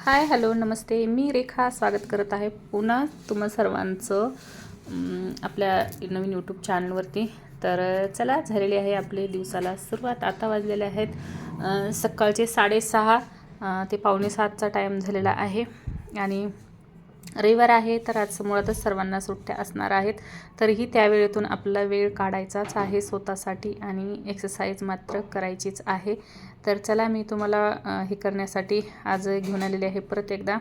Hi hello नमस्ते. मी रेखा स्वागत करत आहे पुन्हा तुम्हा सर्वांचं आपल्या नवीन यूट्यूब चॅनलवरती तर चला झालेली आहे आपले दिवसाला सुरुवात. आता वाजलेले आहेत सकाळचे साडेसहा ते पावणे सातचा टाईम झालेला आहे. आणि रविवार आहे तर आज मुळातच सर्वांना सुट्ट्या असणार आहेत. तरीही त्या वेळेतून आपला वेळ काढायचाच आहे स्वतःसाठी आणि एक्सरसाइज मात्र करायचीच आहे. तर चला मी तुम्हाला हे करण्यासाठी आज घेऊन आलेले आहे. परत एकदा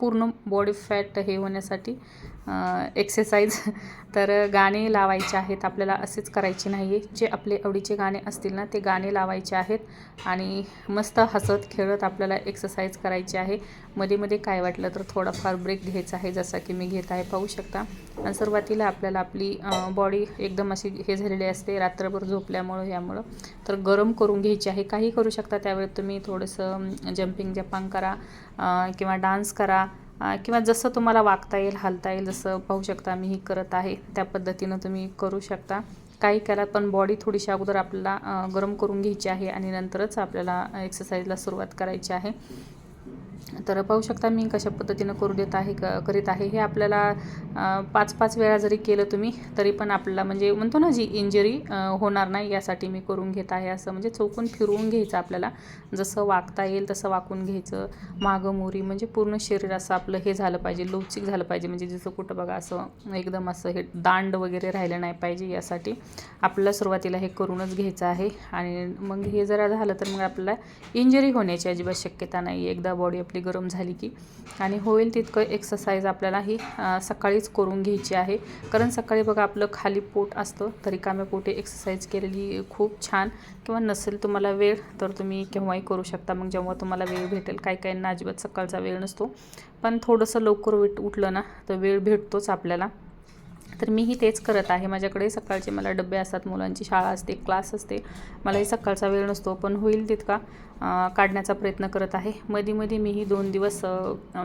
पूर्ण बॉडी फॅट हे होण्यासाठी एक्सरसाइज तर गाणे लावायचे आहेत. आपल्याला असेच करायचे नाही आहे जे आपले आवडीचे गाणे असतील ना ते गाणे लावायचे आहेत. आणि मस्त हसत खेळत आपल्याला एक्सरसाइज करायची आहे. मध्ये मध्ये काय वाटलं तर थोडाफार ब्रेक घ्यायचा आहे जसा की मी घेत आहे. पाहू शकता. आणि सुरुवातीला आपल्याला आपली बॉडी एकदम अशी हे झालेली असते. रात्रभर झोपल्यामुळं यामुळं. तर गरम करून घ्यायची आहे. काही करू शकता त्यावेळी तुम्ही थोडंसं जम्पिंग जपांग करा किंवा डान्स करा किंवा जसं तुम्हाला वागता येईल हालता येईल जसं पाहू शकता मी ही करत आहे त्या पद्धतीनं तुम्ही करू शकता. काही केला पण बॉडी थोडीशी अगोदर आपल्याला गरम करून घ्यायची आहे आणि नंतरच आपल्याला एक्सरसाइजला सुरुवात करायची आहे. तर पाहू शकता मी कशा पद्धतीनं करू देत आहे क करीत आहे. हे आपल्याला पाच पाच वेळा जरी केलं तुम्ही तरी पण आपल्याला म्हणजे म्हणतो ना जी इंजरी होणार नाही यासाठी मी करून घेत आहे. असं म्हणजे चौकून फिरवून घ्यायचं आपल्याला. जसं वागता येईल तसं वाकून घ्यायचं. मागं मोरी म्हणजे पूर्ण शरीर असं आपलं हे झालं पाहिजे लवचिक झालं पाहिजे. म्हणजे जसं कुठं बघा असं एकदम असं हे दांड वगैरे राहिलं नाही पाहिजे यासाठी. आपल्याला सुरुवातीला हे करूनच घ्यायचं आहे. आणि मग हे जरा झालं तर मग आपल्याला इंजरी होण्याची अजिबात शक्यता नाही एकदा बॉडी आपली गरम झाली की. आणि होईल तितकं एक्सरसाइज आपल्याला ही सकाळीच करून घ्यायची आहे. कारण सकाळी बघा आपलं खाली पोट असतं तरी कामे पोटे एक्सरसाइज केलेली खूप छान. किंवा नसेल तुम्हाला वेळ तर तुम्ही केव्हाही करू शकता. मग जेव्हा तुम्हाला वेळ भेटेल काही काहींना अजिबात सकाळचा वेळ नसतो. पण थोडंसं लवकर उठ उठलं ना तर वेळ भेटतोच आपल्याला. तर मीही तेच करत आहे. माझ्याकडे सकाळचे मला डबे असतात मुलांची शाळा असते क्लास असते. मलाही सकाळचा वेळ नसतो पण होईल तितका. काढण्याचा प्रयत्न करत आहे. मध्ये मध्ये मीही दोन दिवस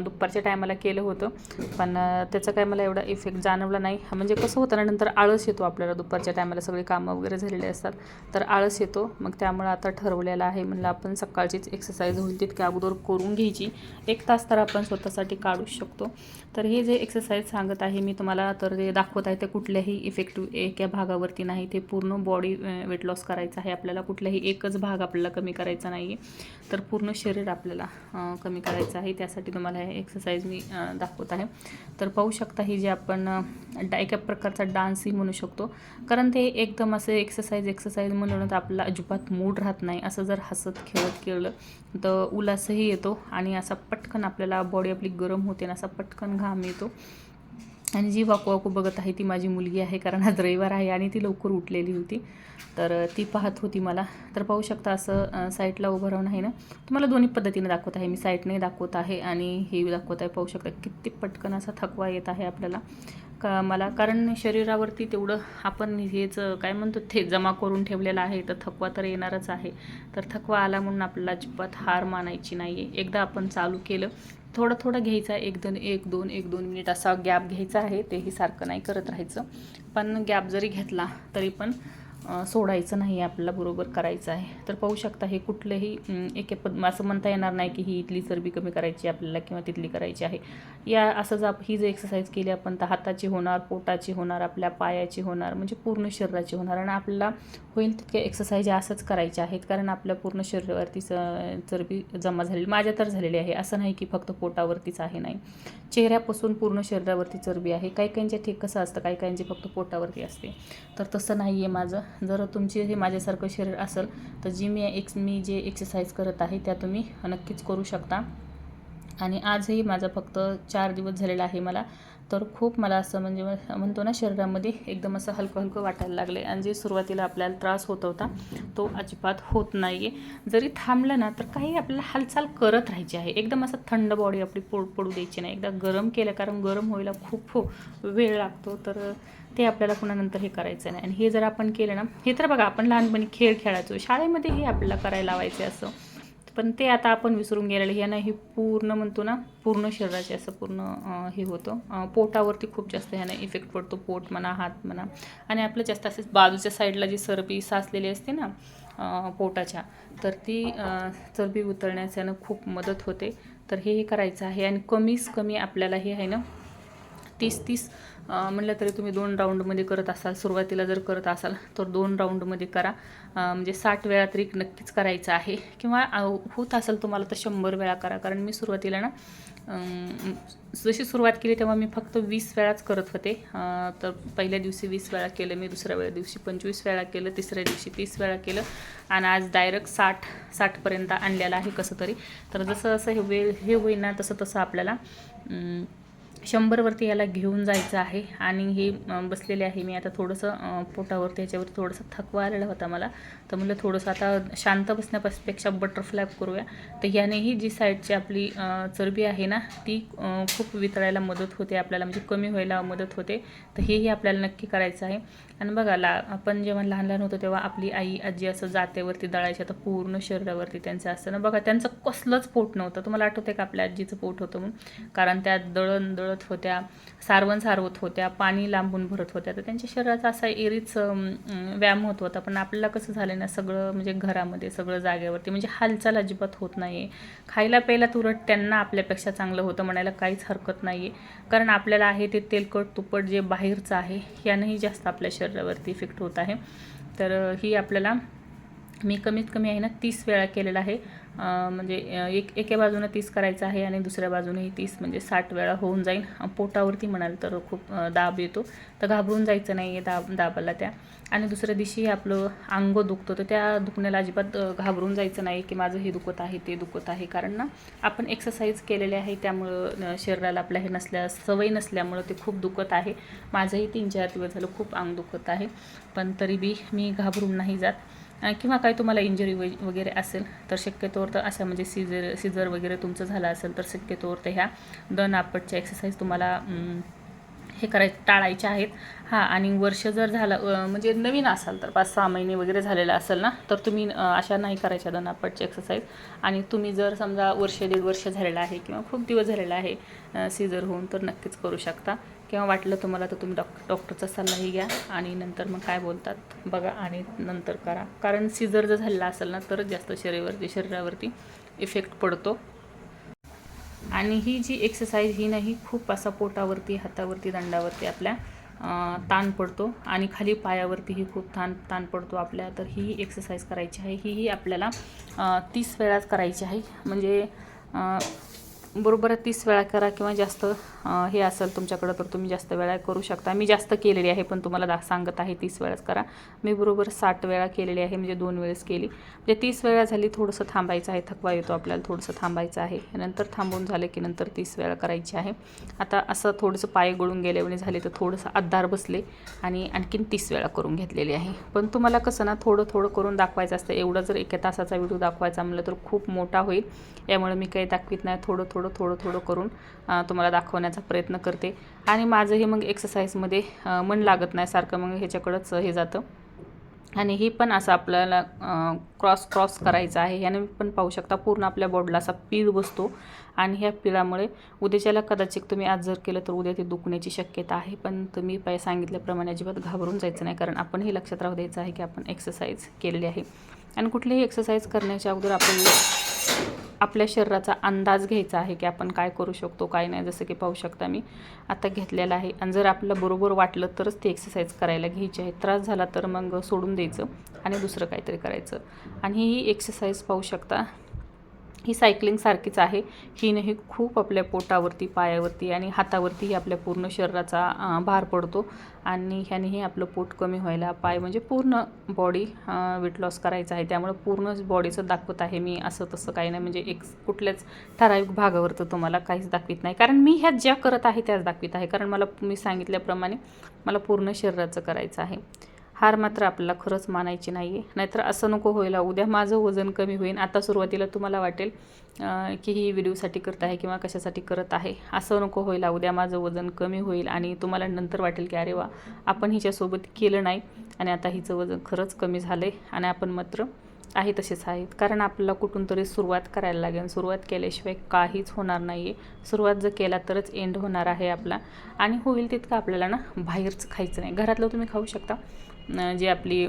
दुपारच्या टायमाला केलं होतं. पण त्याचा काय मला एवढा इफेक्ट जाणवला नाही. म्हणजे कसं होतं ना नंतर आळस येतो आपल्याला दुपारच्या टायमाला सगळी कामं वगैरे झालेली असतात. तर आळस येतो. मग त्यामुळे आता ठरवलेलं आहे. म्हणलं आपण सकाळचीच एक्सरसाइज होईल तितक्या अगोदर करून घ्यायची. एक तास तर आपण स्वतःसाठी काढूच शकतो. तर हे जे एक्सरसाइज सांगत आहे मी तुम्हाला तर जे दाखवत आहे ते कुठल्याही इफेक्टिव्ह एका भागावरती नाही. ते पूर्ण बॉडी वेट लॉस करायचं आहे. आपल्याला कुठलाही एकच भाग आपल्याला कमी करायचा नाही आहे तर पूर्ण शरीर आपल्याला कमी करायचं आहे. त्यासाठी तुम्हाला हे एक्सरसाइज मी दाखवत आहे. तर पाहू शकता ही जे आपण अं, डा- एका प्रकारचा डान्सही म्हणू शकतो. कारण ते एकदम असं एक्सरसाइज एक्सरसाइज म्हणून तर अजिबात मूड राहत नाही. असं जर हसत खेळत केलं तर उल्हासही येतो आणि असा पटकन आपल्याला बॉडी आपली गरम होते आणि असा पटकन घाम येतो. आणि जी वाकू वाकू बघत आहे ती माझी मुलगी आहे कारण आज रविवार आहे आणि ती लवकर उठलेली होती. तर ती पाहत होती मला. तर पाहू शकता असं साईटला उभं राहून आहे ना. तुम्हाला दोन्ही पद्धतीने दाखवत आहे. मी साईटने दाखवत आहे आणि हे दाखवत आहे. पाहू शकता किती पटकन असा थकवा येत आहे आपल्याला. का मला कारण शरीरावरती तेवढं आपण हेच काय म्हणतो ते जमा करून ठेवलेलं आहे. तर थकवा तर येणारच आहे. तर थकवा आला म्हणून आपल्याला अजिबात हार मानायची नाही आहे एकदा आपण चालू केलं थोडं थोडं घ्यायचा आहे. एक दोन एक दोन एक दोन मिनिट असा गॅप घ्यायचा आहे. तेही सारखं नाही करत राहायचं. पण गॅप जरी घेतला तरी पण सोडायचं नाही आपल्याला बरोबर करायचं आहे. तर पाहू शकता हे कुठलंही एके पद असं म्हणता येणार नाही की ही इथली चरबी कमी करायची आपल्याला किंवा तिथली करायची आहे. या असं जर आप- ही जर एक्सरसाइज केली आपण तर हाताची होणार पोटाची होणार आपल्या पायाची होणार म्हणजे पूर्ण शरीराची होणार. आणि आपल्याला होईल तितके एक्सरसाइज असंच करायचे आहेत कारण आपल्या पूर्ण शरीरावरती चरबी जमा झालेली माझ्या तर झालेली आहे. असं नाही की फक्त पोटावरतीच आहे नाही. चेहऱ्यापासून पूर्ण शरीरावरती चरबी आहे. काही काहींचे ठीक कसं असतं काही काहींचे फक्त पोटावरती असते. तर तसं नाही आहे माझं. जर तुमची हे माझ्यासारखं शरीर असेल तर जी मी एक्स मी जे एक्सरसाइज करत आहे त्या तुम्ही नक्कीच करू शकता. आणि आजही माझा फक्त चार दिवस झालेला आहे मला. तर खूप मला असं म्हणजे म्हणतो ना शरीरामध्ये एकदम असं हलकं हलकं वाटायला लागले आणि जे सुरुवातीला आपल्याला त्रास होत होता तो अजिबात होत नाही आहे जरी थांबलं ना तर काही आपल्याला हालचाल करत राहायची आहे. एकदम असं थंड बॉडी आपली पोड पडू द्यायची नाही. एकदा गरम केलं कारण गरम व्हायला खूप खूप वेळ लागतो. तर ते आपल्याला पुन्हा नंतर हे करायचं नाही. आणि हे जर आपण केलं ना हे तर बघा आपण लहानपणी खेळ खेळायचो. शाळेमध्ये हे आपल्याला करायला लावायचे असं. पण ते आता आपण विसरून गेलेलं. ह्यानं यानं हे पूर्ण म्हणतो ना पूर्ण शरीराचे असं पूर्ण हे होतं. पोटावरती खूप जास्त ह्यानं इफेक्ट पडतो. पोट म्हणा हात म्हणा. आणि आपलं जास्त असेच बाजूच्या साईडला जी चरबी साचलेली असते ना पोटाच्या तर ती चरबी उतरण्यास यानं खूप मदत होते. तर हे हे करायचं आहे. आणि कमीच कमी आपल्याला हे आहे ना तीस तीस म्हटलं तरी तुम्ही दोन राऊंडमध्ये करत असाल सुरुवातीला जर करत असाल तर दोन राऊंडमध्ये करा. म्हणजे साठ वेळा तरी नक्कीच करायचं आहे. किंवा होत असेल तुम्हाला तर शंभर वेळा करा. कारण मी सुरुवातीला ना जशी सुरुवात केली तेव्हा मी फक्त वीस वेळाच करत होते. तर पहिल्या दिवशी वीस वेळा केलं मी दुसऱ्या वेळा दिवशी पंचवीस वेळा केलं तिसऱ्या दिवशी तीस वेळा केलं. आणि आज डायरेक्ट साठ साठपर्यंत आणलेलं आहे कसं तरी. तर जसं जसं हे वेळ हे होईल ना तसं तसं आपल्याला शंभरवरती याला घेऊन जायचं आहे. आणि हे बसलेले आहे. मी आता थोडंसं पोटावरती याच्यावरती थोडंसं थकवा आलेला होता मला. तर म्हणलं थोडंसं आता शांत बसण्यापेक्षा बटरफ्लाय करूया. तर ह्यानेही जी साईडची आपली चरबी आहे ना ती खूप वितळायला मदत होते. आपल्याला म्हणजे कमी व्हायला मदत होते. तर हेही आपल्याला नक्की करायचं आहे. आणि बघा ला आपण जेव्हा लहान लहान होतो तेव्हा आपली आई आजी असं जातेवरती दळायची आता पूर्ण शरीरावरती त्यांचं असतं. ना बघा त्यांचं कसलंच पोट नव्हतं. तुम्हाला आठवते का आपल्या आजीचं पोट होतं म्हणून? कारण त्या दळण दळत होत्या. सारवण सारवत होत्या पाणी लांबून भरत होत्या तर त्यांच्या शरीराचा असा एरीच व्यायाम होत होता. पण आपल्याला कसं झालं ना सगळं म्हणजे घरामध्ये सगळं जागेवरती म्हणजे हालचाल अजिबात होत नाही आहे खायला प्यायला तुरट त्यांना आपल्यापेक्षा चांगलं होतं म्हणायला काहीच हरकत नाही आहे कारण आपल्याला आहे ते तेलकट तुपट जे बाहेरचं आहे यानंही जास्त आपल्या शरीरावरती इफेक्ट होत आहे. तर ही आपल्याला मी कमीत कमी आहे ना तीस वेळा केलेला आहे. म्हणजे एक एके बाजूनं तीस करायचं आहे आणि दुसऱ्या बाजूनेही तीस म्हणजे साठ वेळा होऊन जाईल. पोटावरती म्हणाल तर खूप दाब येतो. तर घाबरून जायचं नाही आहे दाब दाबाला त्या. आणि दुसऱ्या दिवशी आपलं अंग दुखतं तर त्या दुखण्याला अजिबात घाबरून जायचं नाही की माझं हे दुखत आहे ते दुखत आहे. कारण ना आपण एक्सरसाइज केलेले आहे त्यामुळं शरीराला आपल्या हे नसल्या सवय नसल्यामुळं ते खूप दुखत आहे. माझंही तीन चार दिवस झालं खूप अंग दुखत आहे. पण तरी बी मी घाबरून नाही जात. किंवा काही तुम्हाला इंजरी वगैरे असेल तर शक्यतोवर तर अशा म्हणजे सिजर सिजर वगैरे तुमचं झालं असेल तर शक्यतोवर तर ह्या दन आपटच्या एक्सरसाइज तुम्हाला हे कराय टाळायचे आहेत. हां आणि वर्ष जर झालं म्हणजे नवीन असाल तर पाच सहा महिने वगैरे झालेलं असेल ना तर तुम्ही अशा नाही करायच्या दनापटची एक्सरसाइज आणि तुम्ही जर समजा वर्ष दीड वर्ष झालेलं आहे किंवा खूप दिवस झालेला आहे सीझर होऊन तर नक्कीच करू शकता. किंवा वाटलं तुम्हाला तर तुम्ही डॉक डॉक्टरचा सल्लाही घ्या आणि नंतर मग काय बोलतात बघा आणि नंतर करा. कारण सीझर जर झालेला असेल ना तरच जास्त शरीरावरती शरीरावरती इफेक्ट पडतो. आणि ही जी एक्सरसाइज ही नाही खूप असा पोटावरती हातावरती दंडावरती आपल्या ताण पडतो आणि खाली पायावरतीही खूप ताण ताण पडतो आपल्या. तर ही एक्सरसाइज करायची आहे. ही ही आपल्याला तीस वेळाच करायची आहे. म्हणजे बरोबर तीस वेळा करा किंवा जास्त हे असेल तुमच्याकडं तर तुम्ही जास्त वेळा करू शकता. मी जास्त केलेली आहे पण तुम्हाला दा सांगत आहे तीस वेळाच करा. मी बरोबर साठ वेळा केलेली आहे म्हणजे दोन वेळेस केली. म्हणजे तीस वेळा झाली थोडंसं थांबायचं आहे थकवा येतो आपल्याला थोडंसं थांबायचं आहे. नंतर थांबून झालं की नंतर तीस वेळा करायची आहे. आता असं थोडंसं पाय गळून गेल्यामुळे झाले तर थोडंसं आधार बसले आणि आणखीन तीस वेळा करून घेतलेली आहे. पण तुम्हाला कसं ना थोडं थोडं करून दाखवायचं असतं. एवढं जर एका तासाचा व्हिडिओ दाखवायचा म्हणलं तर खूप मोठा होईल. यामुळे मी काही दाखवित नाही थोडं थोडं थोडं थोडं करून तुम्हाला दाखवण्याचा प्रयत्न करते. आणि माझंही मग एक्सरसाइजमध्ये मन लागत नाही सारखं मग ह्याच्याकडंच हे जातं. आणि ही पण असं आपल्याला क्रॉस क्रॉस करायचं आहे. ह्याने पण पाहू शकता पूर्ण आपल्या बॉडीला असा पीळ बसतो. आणि ह्या पिळामुळे उद्याच्याला कदाचित तुम्ही आज जर केलं तर उद्या ते दुखण्याची शक्यता आहे. पण तुम्ही पाय सांगितल्याप्रमाणे अजिबात घाबरून जायचं नाही. कारण आपण हे लक्षात राहू द्यायचं आहे की आपण एक्सरसाइज केलेली आहे. आणि कुठलीही एक्सरसाइज करण्याच्या अगोदर आपण आपल्या शरीराचा अंदाज घ्यायचा आहे की आपण काय करू शकतो काय नाही जसं की पाहू शकता मी. आता घेतलेलं आहे. आणि जर आपलं बरोबर वाटलं तरच ती एक्सरसाइज करायला घ्यायची आहे. त्रास झाला तर मग सोडून द्यायचं आणि दुसरं काहीतरी करायचं. आणि ही एक्सरसाइज पाहू शकता ही सायकलिंगसारखीच आहे. ही खूप आपल्या पोटावरती पायावरती आणि हातावरतीही आपल्या पूर्ण शरीराचा भार पडतो आणि ह्यानेही आपलं पोट कमी व्हायला पाय म्हणजे पूर्ण बॉडी वेट लॉस करायचं आहे. त्यामुळे पूर्णच बॉडीचं दाखवत आहे मी. असं तसं काही नाही. म्हणजे एक कुठल्याच ठराविक भागावर तर तुम्हाला काहीच दाखवित नाही. कारण मी ह्या ज्या करत आहे त्याच दाखवित आहे. कारण मला मी सांगितल्याप्रमाणे मला पूर्ण शरीराचं करायचं आहे. हार मात्र आपल्याला खरंच मानायची नाही आहे नाहीतर असं नको व्हायला. उद्या माझं वजन कमी होईल आता सुरुवातीला तुम्हाला वाटेल की ही व्हिडिओसाठी करत आहे किंवा कशासाठी करत आहे. असं नको व्हायला. उद्या माझं वजन कमी होईल आणि तुम्हाला नंतर वाटेल की अरे वा आपण हिच्यासोबत केलं नाही. आणि आता हिचं वजन खरंच कमी झालं आहे आणि आपण मात्र आहे तसेच आहेत. कारण आपल्याला कुठून तरी सुरुवात करायला लागेल सुरुवात केल्याशिवाय काहीच होणार नाही आहे सुरुवात जर केला तरच एंड होणार आहे आपला. आणि होईल तितकं आपल्याला ना बाहेरच खायचं नाही. घरातलं तुम्ही खाऊ शकता. जी आपली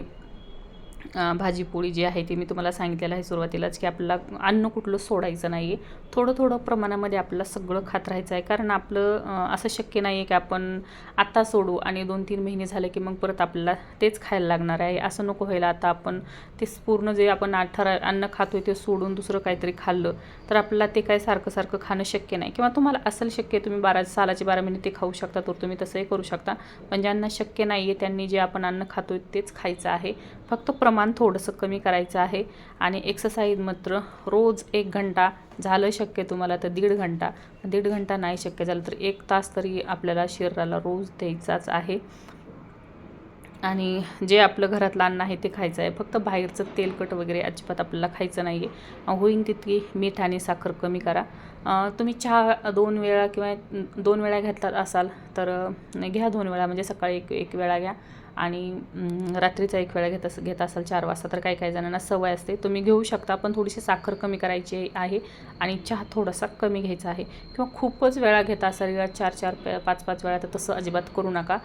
भाजीपोळी भाजी पोळी जी आहे ती मी तुम्हाला सांगितलेलं आहे सुरुवातीलाच की आपल्याला अन्न कुठलं सोडायचं नाही आहे थोडं थोडं प्रमाणामध्ये आपल्याला सगळं खात राहायचं आहे. कारण आपलं असं शक्य नाही आहे की आपण आत्ता सोडू आणि दोन तीन महिने झाले की मग परत आपल्याला तेच खायला लागणार आहे. असं नको व्हायला. आता आपण ते पूर्ण जे आपण ठरा अन्न खातोय ते सोडून दुसरं काहीतरी खाल्लं तर आपल्याला ते काय सारखं सारखं खाणं शक्य नाही. किंवा तुम्हाला असेल शक्य आहे, तुम्ही बारा सालाचे बारा महिने ते खाऊ शकता तर तुम्ही तसंही करू शकता. पण ज्यांना शक्य नाही आहे त्यांनी जे आपण अन्न खातोय तेच खायचं आहे. फक्त प्रमाण थोडंसं कमी करायचं आहे. आणि एक्सरसाइज मात्र रोज एक घंटा झालं शक्य तुम्हाला तर दीड घंटा. दीड घंटा नाही शक्य झालं तर एक तास तरी आपल्याला शरीराला रोज द्यायचाच आहे. आणि जे आपलं घरातलं अन्न आहे ते खायचं आहे. फक्त बाहेरचं तेलकट वगैरे अजिबात आपल्याला खायचं नाही आहे होईन तितकी मीठ आणि साखर कमी करा. तुम्ही चहा दोन वेळा किंवा दोन वेळा घेतला असाल तर घ्या दोन वेळा. म्हणजे सकाळी एक एक वेळा घ्या. आणि रात्रीचा एक वेळा घेत अस घेत असाल चार वाजता तर काही काही जणांना सवय असते. तुम्ही घेऊ शकता पण थोडीशी साखर कमी करायची आहे आणि चहा थोडासा कमी घ्यायचा आहे. किंवा खूपच वेळा घेत असाल वेळा चार चार पाच पाच वेळा तर तसं अजिबात करू नका.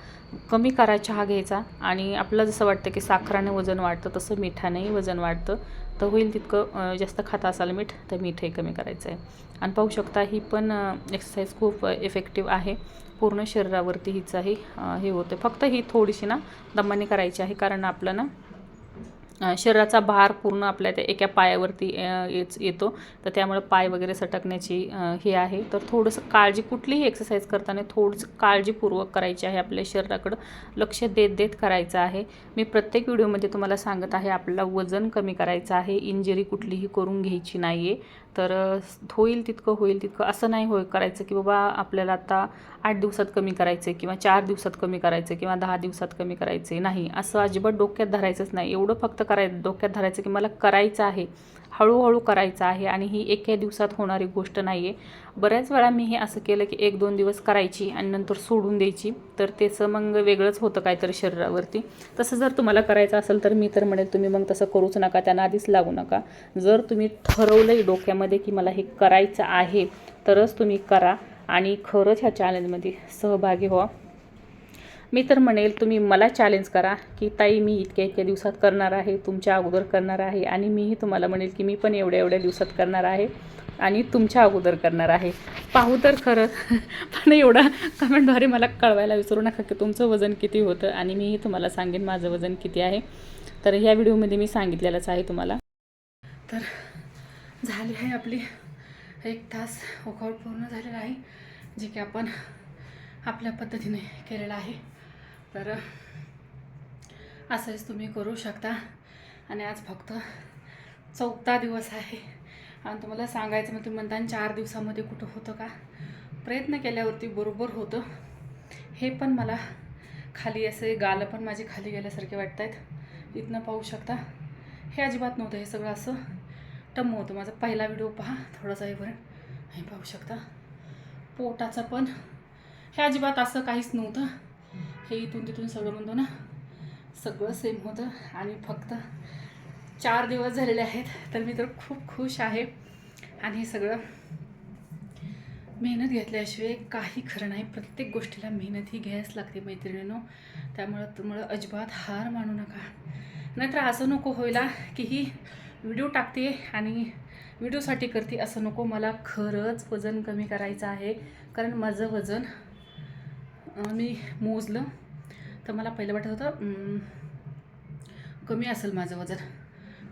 कमी करा चहा घ्यायचा आणि आपलं जसं वाटतं की साखराने वजन वाढतं तसं मिठानेही वजन वाढतं. तर होईल तितकं जास्त खाता असाल मीठ तर मीठ हे कमी करायचं आहे आणि पाहू शकता ही पण एक्सरसाइज खूप इफेक्टिव्ह आहे. पूर्ण शरीरावरती हिचाही अं, हे होतं. फक्त ही थोडीशी ना दमाने करायची आहे कारण आपलं ना शरीराचा भार पूर्ण आपल्या त्या एका पायावरती येच येतो. तर त्यामुळे पाय वगैरे सटकण्याची हे आहे. तर थोडंसं काळजी कुठलीही एक्सरसाइज करताना थोडंसं काळजीपूर्वक करायची आहे आपल्या शरीराकडं. लक्ष देत देत करायचं आहे. मी प्रत्येक व्हिडिओमध्ये तुम्हाला सांगत आहे आपल्याला वजन कमी करायचं आहे. इंजरी कुठलीही करून घ्यायची नाही आहे तर होईल तितकं होईल तितकं. असं नाही होय करायचं की बाबा आपल्याला आता आठ दिवसात कमी करायचं किंवा चार दिवसात कमी करायचं किंवा दहा दिवसात कमी करायचे नाही. असं अजिबात डोक्यात धरायचंच नाही. एवढं फक्त करायचं डोक्यात धरायचं की मला करायचं आहे. हळूहळू करायचं आहे आणि ही एका दिवसात होणारी गोष्ट नाही आहे बऱ्याच वेळा मी हे असं केलं की एक दोन दिवस करायची आणि नंतर सोडून द्यायची. तर त्याचं मग वेगळंच होतं काहीतरी शरीरावरती. तसं जर तुम्हाला करायचं असेल तर मी तर म्हणेल तुम्ही मग तसं करूच नका त्यांना आधीच लागू नका. जर तुम्ही ठरवलंय डोक्यामध्ये की मला हे करायचं आहे तरच तुम्ही करा आणि खरंच ह्या चॅलेंजमध्ये सहभागी व्हा. मी तर म्हणेल तुम्ही मला चॅलेंज करा की ताई मी इतक्या इतक्या दिवसात करणार आहे तुमच्या अगोदर करणार आहे आणि मीही तुम्हाला म्हणेल की मी पण एवढ्या एवढ्या दिवसात करणार आहे आणि तुमच्या अगोदर करणार आहे. पाहू तर खरं पण एवढा कमेंटद्वारे मला कळवायला विसरू नका की तुमचं वजन किती होतं आणि मीही तुम्हाला सांगेन माझं वजन किती आहे. तर ह्या व्हिडिओमध्ये मी सांगितलेलंच आहे तुम्हाला. तर झाली आहे आपली एक तास वर्कआउट पूर्ण झालेला आहे जे की आपण आपल्या पद्धतीने केलेलं आहे. तर असंच तुम्ही करू शकता. आणि आज फक्त चौथा दिवस आहे. आणि तुम्हाला सांगायचं मग तुम्ही म्हणता चार दिवसामध्ये कुठं होतं का? प्रयत्न केल्यावरती बरोबर होतं. हे पण मला खाली असे गालं पण माझे खाली गेल्यासारखे वाटत आहेत इथनं पाहू शकता. हे अजिबात नव्हतं. हे सगळं असं टम्म होतं. माझा पहिला व्हिडिओ पहा. थोडासा हे बरं हे पाहू शकता. पोटाचं पण. हे अजिबात असं काहीच नव्हतं. हे इथून तिथून सगळं म्हणतो ना सगळं सेम होतं. आणि फक्त चार दिवस झालेले आहेत तर मी तर खूप खुश आहे. आणि हे सगळं मेहनत घेतल्याशिवाय काही खरं नाही. प्रत्येक गोष्टीला मेहनत ही घ्यायच लागते मैत्रिणीनो. त्यामुळं तुम्हाला अजिबात हार मानू नका. नाहीतर असं नको व्हायला की ही व्हिडिओ टाकते आणि व्हिडिओसाठी करते असं नको. मला खरंच वजन कमी करायचं आहे. कारण माझं वजन मी मोजलं. तर मला पहिलं वाटत होतं कमी असेल माझं वजन.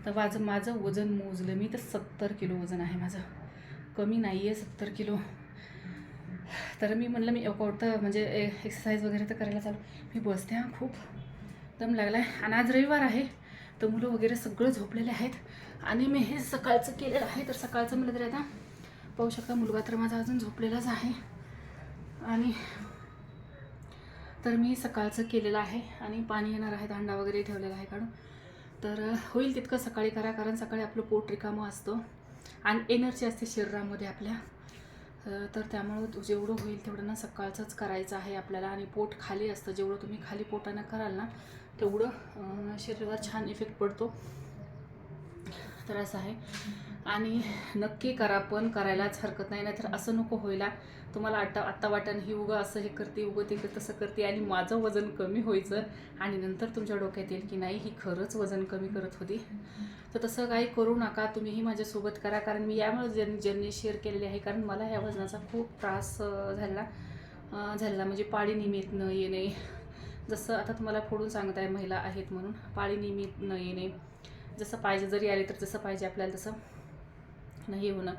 तर माझं माझं वजन मोजलं मी तर सत्तर किलो वजन आहे माझं. कमी नाही आहे सत्तर किलो. तर मी म्हणलं मी वर्कआउट तर म्हणजे एक्सरसाइज वगैरे तर करायला चालू. मी बसते हां खूप दम लागला आहे आणि आज रविवार आहे तर मुलं वगैरे सगळं झोपलेले आहेत. आणि मी हे सकाळचं केलेलं आहे तर सकाळचं म्हणलं तरी आता पाहू शकता मुलगा तर माझा अजून झोपलेलाच आहे. आणि तर मी सकाळचं केलेलं आहे आणि पाणी येणार आहे दांडा वगैरे ठेवलेला आहे काढून. तर होईल तितकं सकाळी करा कारण सकाळी आपलं पोट रिकामं असतं आणि एनर्जी असते शरीरामध्ये आपल्या. तर त्यामुळं जेवढं होईल तेवढं ना सकाळचंच करायचं आहे आपल्याला आणि पोट खाली असतं. जेवढं तुम्ही खाली पोटानं कराल ना तेवढं शरीरावर छान इफेक्ट पडतो. तर असं आहे. आणि नक्की करा पण करायलाच हरकत नाही नाहीतर असं नको व्हायला. तुम्हाला आटा आत्ता वाटण ही उगं असं हे करते उगं ते तसं करते आणि माझं वजन कमी व्हायचं आणि नंतर तुमच्या डोक्यात येईल की नाही ही खरंच वजन कमी करत होती. तर तसं काही करू नका तुम्हीही माझ्यासोबत करा कारण मी यामुळे जर्नी जर्नी शेअर केलेली आहे कारण मला ह्या वजनाचा खूप त्रास झाला. झाला म्हणजे पाळी निमित्त न येणे. जसं आता तुम्हाला फोडून सांगत आहे महिला आहेत म्हणून पाळी निमित्त न येणे. जसं पाहिजे जरी आले तर जसं पाहिजे आपल्याला तसं नाही होणं.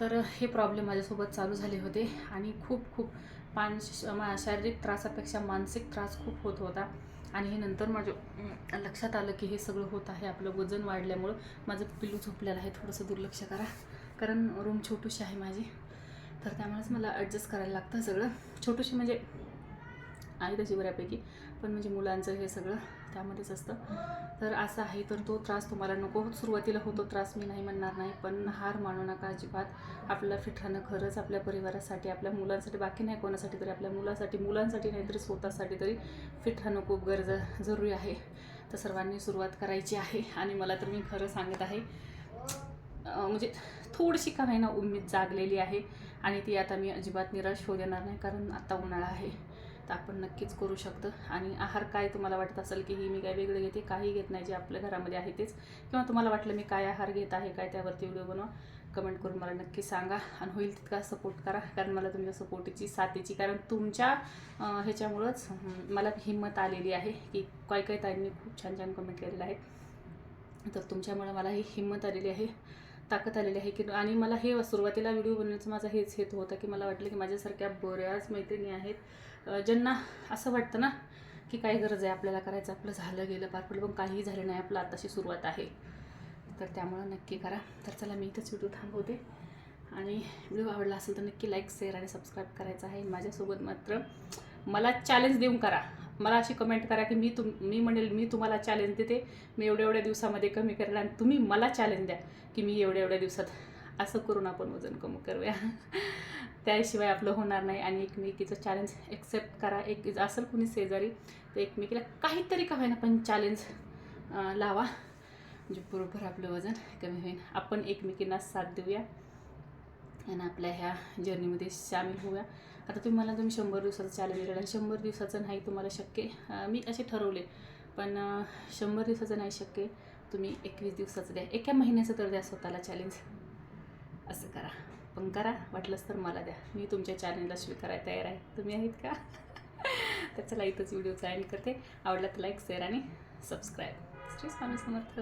तर हे प्रॉब्लेम माझ्यासोबत चालू झाले होते आणि खूप खूप मानस मा- शारीरिक त्रासापेक्षा मानसिक त्रास खूप होत होता. आणि हे नंतर माझ्या लक्षात आलं की हे सगळं होत आहे. आपलं वजन वाढल्यामुळं माझं पिलू झोपलेलं आहे. थोडंसं दुर्लक्ष करा. कारण रूम छोटूशी आहे माझी. तर त्यामुळेच मला ॲडजस्ट करायला लागतं सगळं. छोटूशी म्हणजे आहे तशी बऱ्यापैकी. पण म्हणजे मुलांचं हे सगळं त्यामध्येच असतं. तर असं आहे तर तो त्रास तुम्हाला नको. सुरुवातीला होतो त्रास मी नाही म्हणणार नाही पण हार मानू नका अजिबात. आपल्याला फिट राहणं खरंच आपल्या परिवारासाठी आपल्या मुलांसाठी बाकी नाही कोणासाठी तरी आपल्या मुलासाठी मुलांसाठी नाही तरी स्वतःसाठी तरी फिट राहणं खूप गरज जरुरी आहे. तर सर्वांनी सुरुवात करायची आहे. आणि मला तर मी खरं सांगत आहे म्हणजे थोडीशी का नाही ना उम्मीद जागलेली आहे. आणि ती आता मी अजिबात निराश होऊ देणार नाही कारण आता उन्हाळा आहे. तर आपण नक्कीच करू शकतो. आणि आहार काय तुम्हाला वाटत असेल की ही मी काय वेगळं घेते काही घेत नाही जे आपल्या घरामध्ये आहे तेच. किंवा तुम्हाला वाटलं मी काय आहार घेत आहे काय त्यावरती व्हिडिओ बनवा कमेंट करून मला नक्की सांगा. आणि होईल तितका सपोर्ट करा कारण मला तुमच्या सपोर्टीची साथीची कारण तुमच्या ह्याच्यामुळंच मला हिंमत आलेली आहे की काही काही ताईंनी खूप छान छान कमेंट केलेलं आहे तर तुमच्यामुळे मला ही हिंमत आलेली आहे ताकद आलेली आहे की आणि मला हे सुरुवातीला व्हिडिओ बनवण्याचं माझा हेच हेतू होता की मला वाटलं की माझ्यासारख्या बऱ्याच मैत्रिणी आहेत ज्यांना असं वाटतं ना की काय गरज आहे आपल्याला करायचं आपलं झालं गेलं पार पडलं पण काहीही झालं नाही आपलं आताशी सुरुवात आहे. तर त्यामुळं नक्की करा. तर चला मी इथंच व्हिडिओ थांबवते. आणि व्हिडिओ आवडला असेल तर नक्की लाईक शेअर आणि सबस्क्राईब करायचं आहे माझ्यासोबत मात्र. मला चॅलेंज देऊन करा. मला अशी कमेंट करा की मी तुम मी म्हणेल मी तुम्हाला चॅलेंज देते. मी एवढ्या एवढ्या दिवसामध्ये कमी करेल आणि तुम्ही मला चॅलेंज द्या की मी एवढ्या एवढ्या दिवसात असं करून आपण वजन कमी करूया. त्याशिवाय आपलं होणार नाही आणि एकमेकीचं चॅलेंज एक्सेप्ट करा. एक असेल कुणी शेजारी तर एकमेकीला काहीतरी का होईना पण चॅलेंज लावा. म्हणजे बरोबर आपलं वजन कमी होईल. आपण एकमेकींना साथ देऊया आणि आपल्या ह्या जर्नीमध्ये सामील होऊया. आता तुम्ही मला तुम्ही शंभर दिवसाचं चॅलेंज आणि शंभर दिवसाचं नाही तुम्हाला शक्य मी असे ठरवले पण शंभर दिवसाचं नाही शक्य तुम्ही एकवीस दिवसाचं द्या. एका महिन्याचं तर द्या स्वतःला चॅलेंज असं करा. पण करा. वाटलंच तर मला द्या. मी तुमच्या चॅनलला स्वीकारायला तयार आहे. तुम्ही आहेत का? तर चला इथंच व्हिडिओचा एंड करते. आवडला तर लाईक शेअर आणि सबस्क्राईब श्री स्वामी समर्थ.